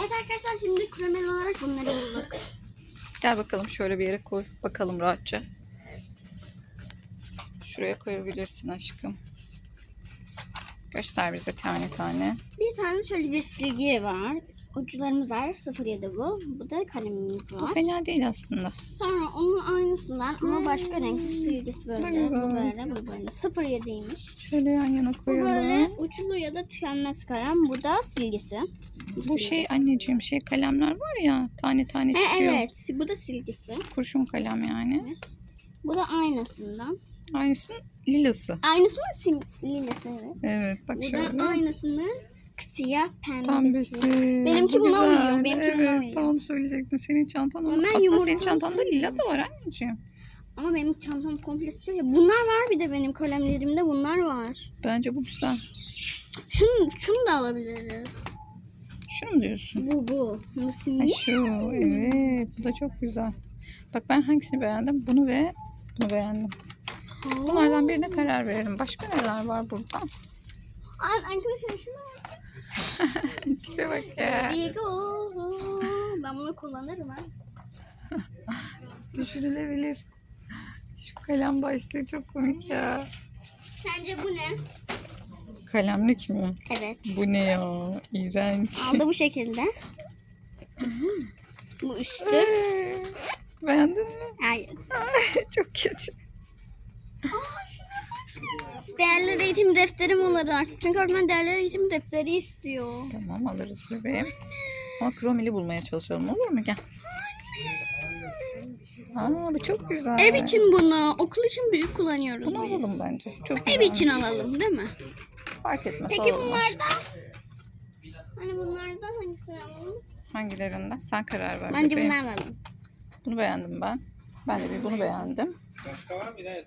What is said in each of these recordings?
Evet arkadaşlar şimdi kremel olarak bunları bulduk. Gel bakalım şöyle bir yere koy. Bakalım rahatça. Şuraya koyabilirsin aşkım. Göster bize tane tane. Bir tane şöyle bir silgi var. Uçlarımız var. 07 bu. Bu da kalemimiz Bu var. fena değil aslında. Sonra onun aynısından ama başka renkli silgisi böyle. Güzel. Bu böyle, bu böyle. 07'ymiş. Şöyle yan yana Bu koyalım. böyle uçlu ya da tükenmez kalem. Bu da silgisi. Bu şey anneciğim şey kalemler var ya tane tane He, çıkıyor. evet. Bu da silgisi. Kurşun kalem yani. Bu da aynasından. Aynısının lilası. Aynısının silgisi evet. Evet bak Bu şöyle. da aynısının siyah pembesi. Pembesi. Benimki Bu buna güzel. uyuyor, benimki buna evet, uyuyor. tam onu söyleyecektim. Senin çantan Ama Aslında senin yumurta çantanda olsaydı- lila da var anneciğim. Ama benim çantam komple siyah. ya. Bunlar var bir de benim kalemlerimde bunlar var. Bence bu güzel. Şunu, şunu da alabiliriz. Şunu mu diyorsun? Bu bu. Bu simli. şu evet bu da çok güzel. Bak ben hangisini beğendim? Bunu ve bunu beğendim. Bunlardan birine karar verelim. Başka neler var burada? Arkadaşlar şuna bak. Tipe bak ya. Diego. Ben bunu kullanırım ha. Düşürülebilir. Şu kalem başlığı çok komik ya. Sence bu ne? Kalemlik mi? Evet. Bu ne ya? İğrenç. Aldı bu şekilde. bu üstü. Beğendin mi? Hayır. çok kötü. Değerli eğitim defterim olarak. Çünkü öğretmen değerli eğitim defteri istiyor. Tamam alırız bebeğim. Ama kromili bulmaya çalışalım olur mu? Gel. Aa bu çok güzel. Ev için bunu, okul için büyük kullanıyoruz Bunu biz. alalım bence. Çok Ev güzel. için alalım değil mi? Fark etmez Peki alalım. bunlardan? Hani bunlardan hangisini alalım? Hangilerinden? Sen karar ver Bence bebeğim. bunu alalım. Bunu beğendim ben. Ben de bir bunu beğendim. Başka var mı? Evet.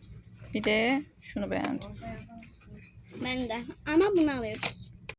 Bir de şunu beğendim. Ben de. Ama bunu alıyoruz.